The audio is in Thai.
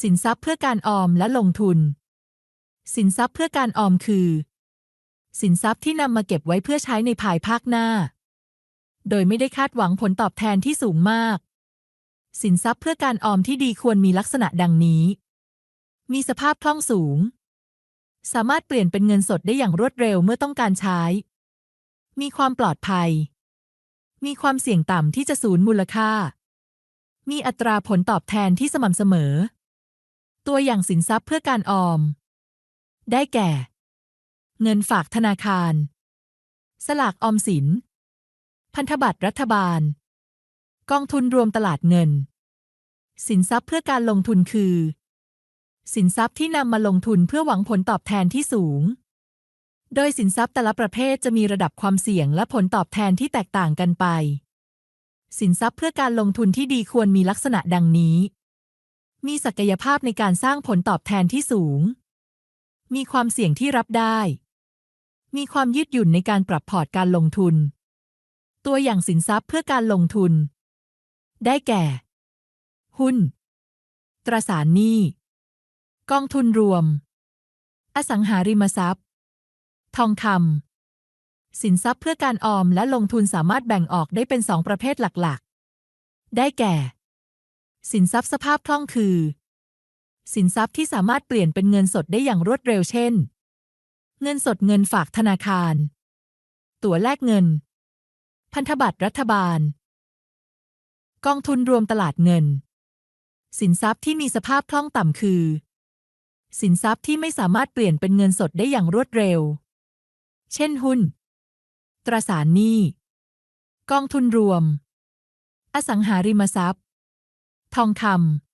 สินทรัพย์เพื่อการออมและลงทุน สินทรัพย์เพื่อการออมคือ สินทรัพย์ที่นำมาเก็บไว้เพื่อใช้ในภายภาคหน้า โดยไม่ได้คาดหวังผลตอบแทนที่สูงมาก สินทรัพย์เพื่อการออมที่ดีควรมีลักษณะดังนี้ มีสภาพคล่องสูง สามารถเปลี่ยนเป็นเงินสดได้อย่างรวดเร็วเมื่อต้องการใช้ มีความปลอดภัย มีความเสี่ยงต่ำที่จะสูญมูลค่า มีอัตราผลตอบแทนที่สม่ำเสมอ ตัวอย่างสินทรัพย์เพื่อการออม ได้แก่ เงินฝากธนาคาร สลากออมสิน พันธบัตรรัฐบาล กองทุนรวมตลาดเงิน สินทรัพย์เพื่อการลงทุนคือ สินทรัพย์ที่นำมาลงทุนเพื่อหวังผลตอบแทนที่สูง โดยสินทรัพย์แต่ละประเภทจะมีระดับความเสี่ยงและผลตอบแทนที่แตกต่างกันไป สินทรัพย์เพื่อการลงทุนที่ดีควรมีลักษณะดังนี้ มีศักยภาพในการสร้างผลตอบแทนที่สูง มีความเสี่ยงที่รับได้ มีความยืดหยุ่นในการปรับพอร์ตการลงทุน ตัวอย่างสินทรัพย์เพื่อการลงทุน ได้แก่ หุ้น ตราสารหนี้ กองทุนรวม อสังหาริมทรัพย์ ทองคำ สินทรัพย์เพื่อการออมและลงทุนสามารถแบ่งออกได้เป็นสองประเภทหลักๆ ได้แก่ สินทรัพย์สภาพคล่องคือ สินทรัพย์ที่สามารถเปลี่ยนเป็นเงินสดได้อย่างรวดเร็วเช่น เงินสดเงินฝากธนาคาร ตั๋วแลกเงิน พันธบัตรรัฐบาล กองทุนรวมตลาดเงิน สินทรัพย์ที่มีสภาพคล่องต่ำคือ สินทรัพย์ที่ไม่สามารถเปลี่ยนเป็นเงินสดได้อย่างรวดเร็ว เช่นหุ้น ตราสารหนี้ กองทุนรวม อสังหาริมทรัพย์ ทองคำ